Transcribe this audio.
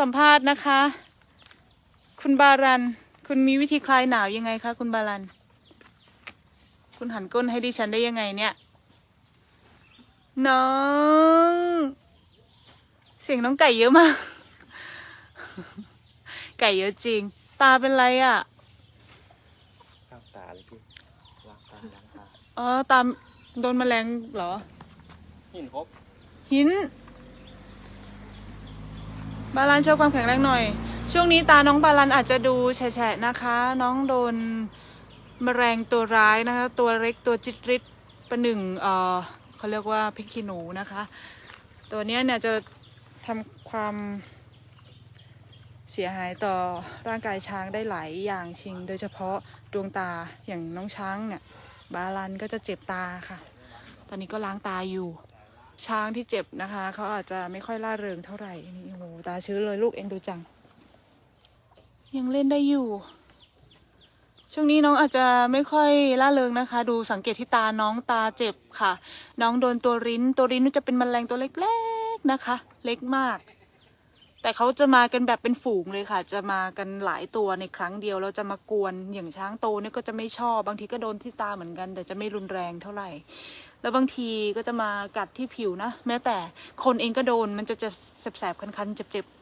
สัมภาษณ์นะคะ คุณบารัน คุณมีวิธีคลายหนาวยังไงคะคุณบารัน คุณหันก้นให้ดิฉันได้ยังไงเนี่ย น้อง เสียงน้องไก่เยอะมาก ไก่เยอะจริง ตาเป็นไรอะ่ะล้างตาเลยพี่ล้างตาล้างตาอ๋อตามโดนแมลงเหรอ หินครบหิน บาลันโชว์ความแข็งแรงหน่อย ช่วงนี้ตาน้องบาลันอาจจะดูแฉะนะคะ น้องโดนแมลงตัวร้ายนะคะ ตัวเล็กตัวจิตริดประหนึ่งเออเขาเรียกว่าพริกขี้หนูนะคะ ตัวเนี้ยเนี่ยจะทำความเสียหายต่อร่างกายช้างได้หลายอย่างชิง โดยเฉพาะดวงตาอย่างน้องช้างเนี่ยบาลันก็จะเจ็บตาค่ะ ตอนนี้ก็ล้างตาอยู่ ช้างที่เจ็บนะคะ เขาอาจจะไม่ค่อยล่าเริงเท่าไหร่นี่โอ้โหตาชื้นเลยลูกเอ็นดูจัง ยังเล่นได้อยู่ ช่วงนี้น้องอาจจะไม่ค่อยล่าเริงนะคะ ดูสังเกตที่ตาน้องตาเจ็บค่ะ น้องโดนตัวริ้น ตัวริ้นจะเป็นแมลงตัวเล็กๆนะคะ เล็กมาก แต่เขาจะมากันแบบเป็นฝูงเลยค่ะ จะมากันหลายตัวในครั้งเดียวแล้วจะมากวนอย่างช้างโตเนี่ยก็จะไม่ชอบบางทีก็โดนที่ตาเหมือนกัน แต่จะไม่รุนแรงเท่าไหร่ แล้วบางทีก็จะมากัดที่ผิวนะ แม้แต่คนเองก็โดนมันจะจะแสบๆคันๆเจ็บๆ